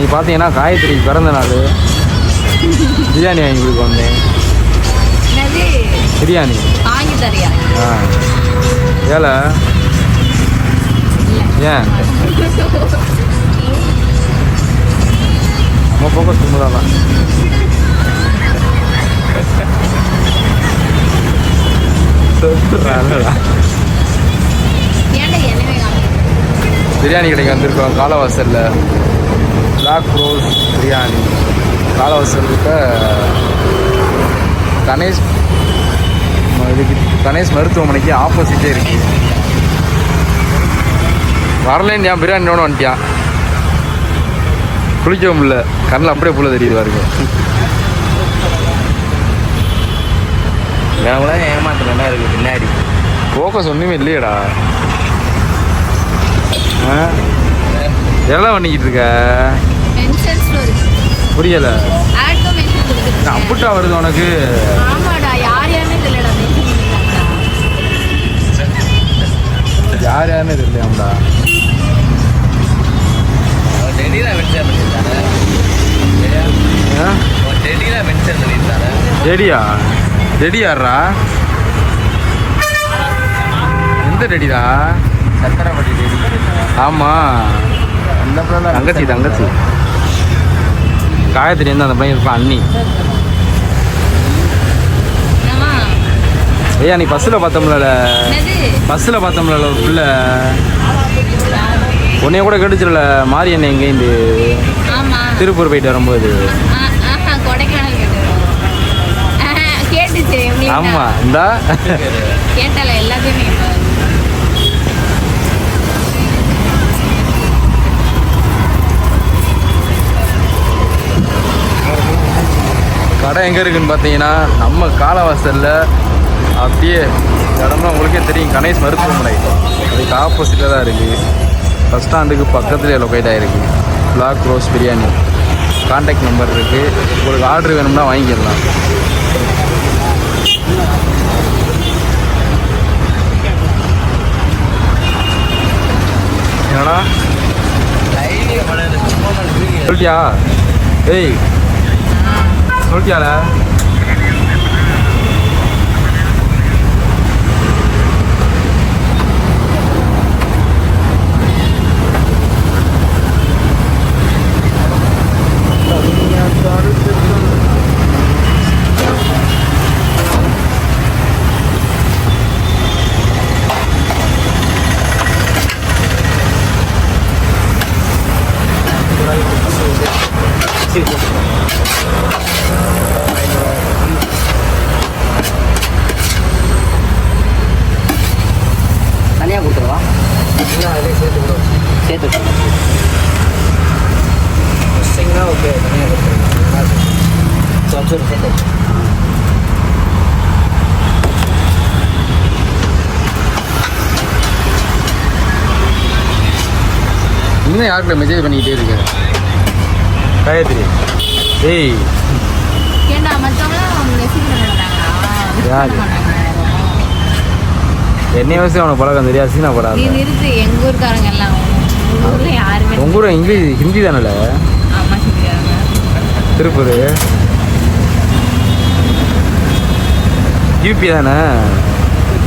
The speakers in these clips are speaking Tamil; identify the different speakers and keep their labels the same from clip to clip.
Speaker 1: நீங்கள் பார்த்தீங்கன்னா காயத்ரி பிறந்த நாள். பிரியாணி வாங்கி கொடுக்க வந்தேன். பிரியாணி.
Speaker 2: வாங்கி தரியா?
Speaker 1: ஆ. ஏழை ஏன்? நம்ம போக சும்மாதான்.
Speaker 2: ஏன்டா என்னவே
Speaker 1: பிரியாணி கடைக்கு வந்திருக்கோம் காலவாசலில். ரோஸ் பிரியாணி காலவாசல் கிட்ட கணேஷ் இதுக்கு கணேஷ் மருத்துவமனைக்கு ஆப்போசிட்டே இருக்கு. ஏன் பிரியாணியோட வந்துட்டியான் குளிக்கவும் முடியல கண்ணில் அப்படியே புள்ள தெரியுது பாருங்க.
Speaker 3: கூட ஏமாத்துறா இருக்கு? பின்னாடி.
Speaker 1: ஃபோக்கஸ் ஒன்றுமே இல்லையேடா. எல்லாம் பண்ணிக்கிட்டு இருக்கு? புரியலை.
Speaker 2: ஆட்டும் மென்ஷன்ஸ் இருக்கு
Speaker 1: அப்புட்டா வருது உனக்கு.
Speaker 2: ஆமாடா யார் யாருன்னு
Speaker 1: தெரியலையாம்டா ரெடியா ரெடி யாரா எந்த ரெடிடா
Speaker 3: சத்திரப்பட்டி டெல்லி
Speaker 1: ஆமாம் தங்கச்சி தங்கச்சி. காயத்ரி வந்து அந்த பையன் இருப்பான் அண்ணி. ஐயா நீ பஸ்ஸில் பார்த்தோம்ல பஸ்ஸில் பார்த்தோம்ல ஒரு பிள்ளை. உன்னைய கூட கேட்டுச்சுல மாறி என்ன எங்கேருந்து திருப்பூர் போயிட்டு வரும்போது. ஆமாம் இந்தா. கடை எங்கே இருக்குன்னு பார்த்தீங்கன்னா நம்ம காலவாசலில் அப்படியே இடம்லாம் உங்களுக்கே தெரியும். கணேஷ் மருத்துவமனை. அதுக்கு ஆப்போசிட்டில் தான் இருக்குது பஸ் ஸ்டாண்டுக்கு பக்கத்துலேயே லொக்கேட் ஆகிருக்கு black rose biryani contact number இருக்குது உங்களுக்கு ஆர்டர் வேணும்னா வாங்கிக்கலாம். என்னடா? சொல்லிட்டியா? ஏய் 多少点嘞？谢。
Speaker 3: தனியாக கொடுத்துருவா சேர்த்து ஓகே தனியாக கொடுத்துருவா சேர்த்து
Speaker 1: இன்னும் யாருக்குள்ள மெசேஜ் பண்ணிக்கிட்டே இருக்க காயத்ரி. ஏய்?
Speaker 2: மாட்டாங்க
Speaker 1: என்னைய வச்சு அவனுக்கு பழக்கம் தெரியாது சீனா படாது.
Speaker 2: நிறுத்து எங்க ஊர்க்காரங்க எல்லாம். ஊர்ல யாருமே
Speaker 1: ஊர் இங்கிலீஷ் ஹிந்தி தானே
Speaker 2: ஆமா சொல்லிடுறாங்க
Speaker 1: திருப்பூர். யூபி தானே?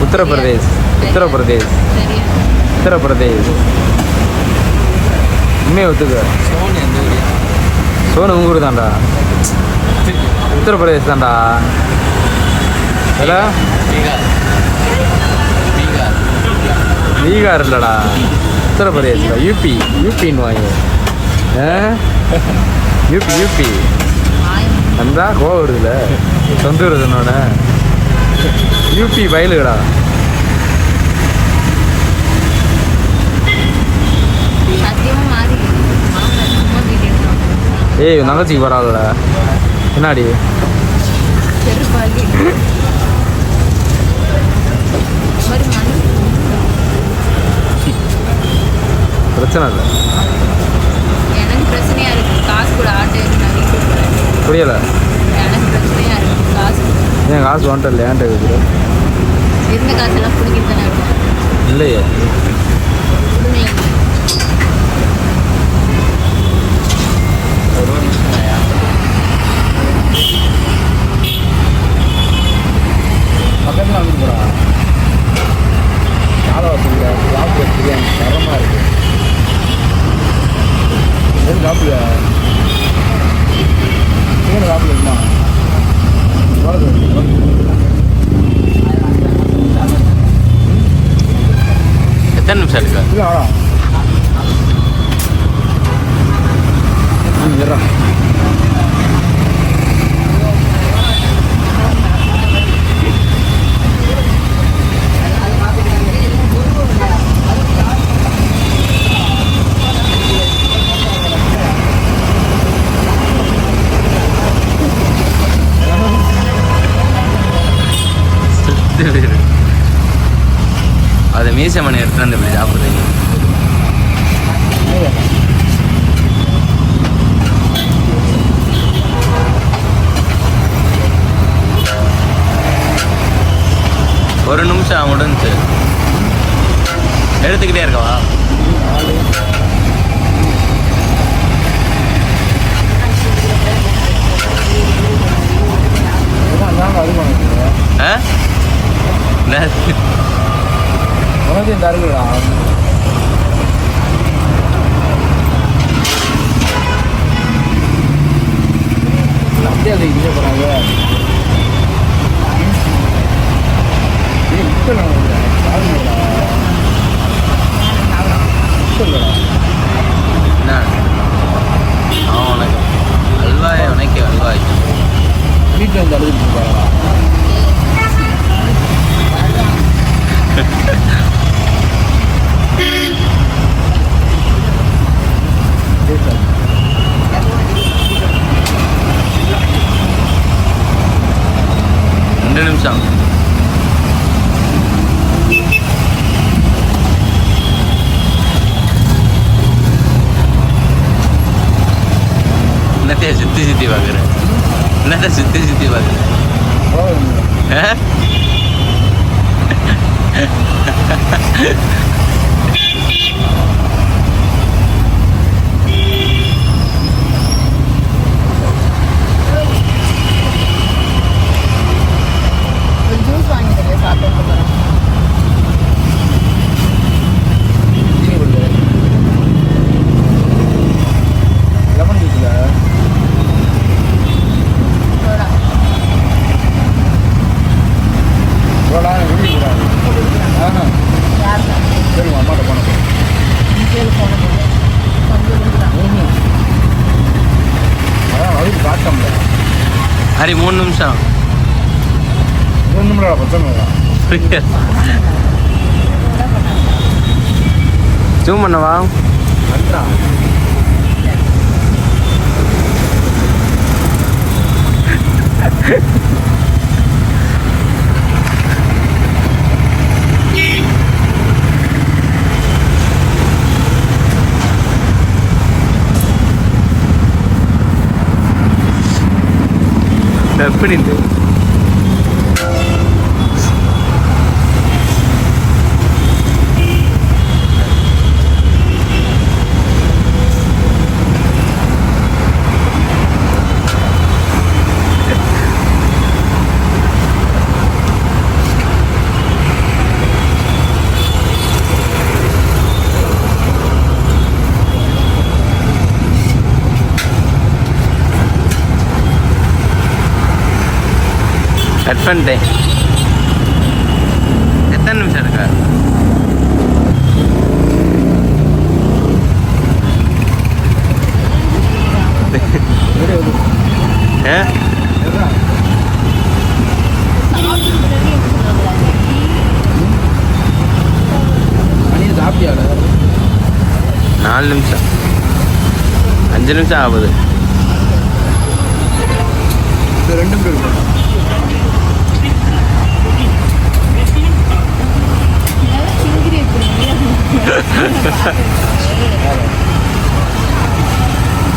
Speaker 1: உத்தரப்பிரதேஷ் உத்தரப்பிரதேஷ் உத்தரப்பிரதேஷ். உண்மையை ஒத்துக்க.
Speaker 3: சோனு
Speaker 1: உங்க ஊர் தான்டா. உத்தரப்பிரதேஷ் தான்டா. ஹலோ
Speaker 3: பீகார்
Speaker 1: இல்லைடா. உத்தரப்பிரதேஷ் யூபி யூபின்னு வாங்க யூபி யூபி அந்த கோவம் வருதுல. சொந்த வருது என்னோட யூபி வயலுடா ஏய் உன் தங்கச்சிக்கு பரவாயில்ல என்னாடி? பிரச்சனை இல்லை.
Speaker 2: எனக்கு பிரச்சனையா இருக்கு. காசு கூட ஆட்டோ
Speaker 1: புரியலை.
Speaker 2: எனக்கு பிரச்சனையா இருக்கு. காசு.
Speaker 1: ஏன் காசு வந்துட்டு இல்லை ஏன்ட்ட இருக்குது
Speaker 2: இருந்த காசெல்லாம் பிடிக்கிட்டு தானே
Speaker 1: இல்லையே.
Speaker 3: நிமிஷம் இருக்கு அதை எடுத்துட்டு வந்து இப்படி சாப்பிட்றீங்க முடிஞ்சு எடுத்துக்கிட்டே இருக்கவா? ஆ?
Speaker 1: உனக்கு இந்த அருகுடா அப்படியே அதை இங்கே போகிறாங்க இப்போ நான் சாப்பிடுங்களா
Speaker 3: என்ன அவன் உனக்கு அல்வாய் உனக்கு அல்வாய்
Speaker 1: வீட்டில் வந்து அழுதுட்டு இருக்காங்களா
Speaker 3: ரெண்டு நிமிஷம். என்னத்தைய சுற்றி சுற்றி பார்க்குறேன் என்னத்த சுற்றி சுற்றி பார்க்குறேன் ஆ? ஹரி மூணு நிமிஷம்
Speaker 1: மூணு நிமிடம் பத்தொன்பதா
Speaker 3: ஜூம் பண்ணவா
Speaker 1: அட்ரா
Speaker 3: எப்படி கட் பண்ணிட்டேன் எத்தனை நிமிஷம் இருக்கா நாலு நிமிஷம். அஞ்சு நிமிஷம் ஆகுது.
Speaker 1: இது ரெண்டு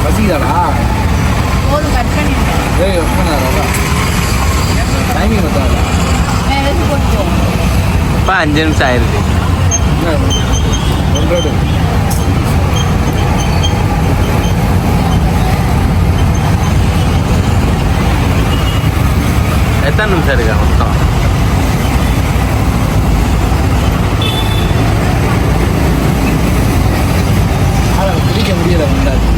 Speaker 1: பசிக்குதாடா?
Speaker 2: போதும் கட் பண்ணிட்டேன்
Speaker 1: ஏய் எப்போ டைமிங் பத்தாதா
Speaker 2: எடுத்து போட்டு
Speaker 3: இப்போ அஞ்சு நிமிஷம் ஆயிருக்கு எத்தனை நிமிஷம் இருக்கா மொத்தம்
Speaker 1: ஆளை பிடிக்க முடியல வந்தாச்சு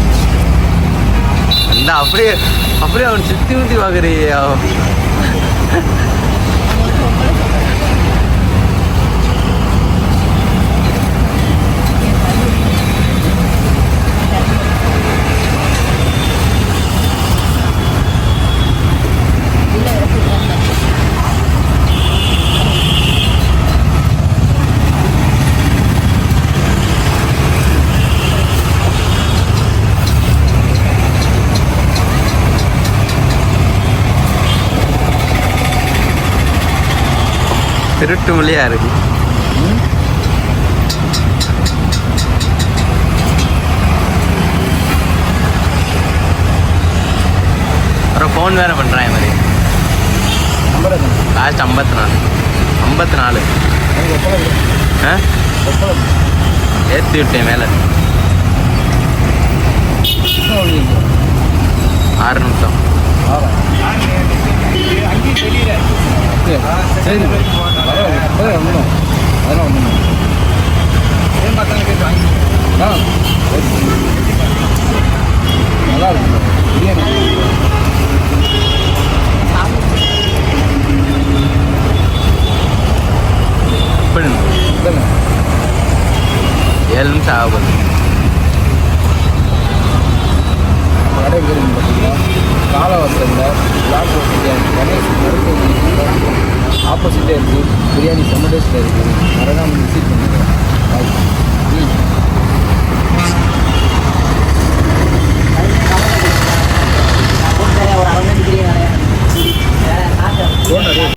Speaker 3: இந்த அப்படியே அப்படியே அவன் சுத்தி ஊத்தி பாக்குறியா திருட்டு மொழியா இருக்கு. அப்புறம் ஃபோன் வேற பண்றான் மாதிரி லாஸ்ட் ஐம்பத்தி நாலு ஐம்பத்தி நாலு ஆ? ஏற்றி விட்டேன் மேலே. ஆறு நிமிஷம்.
Speaker 1: சரி. பரவாயில்ல ஒன்றும் அதெல்லாம் ஒன்றும் ஆ நல்லா இருக்கு பிரியாணி
Speaker 3: ஏழு நிமிஷம் ஆகுது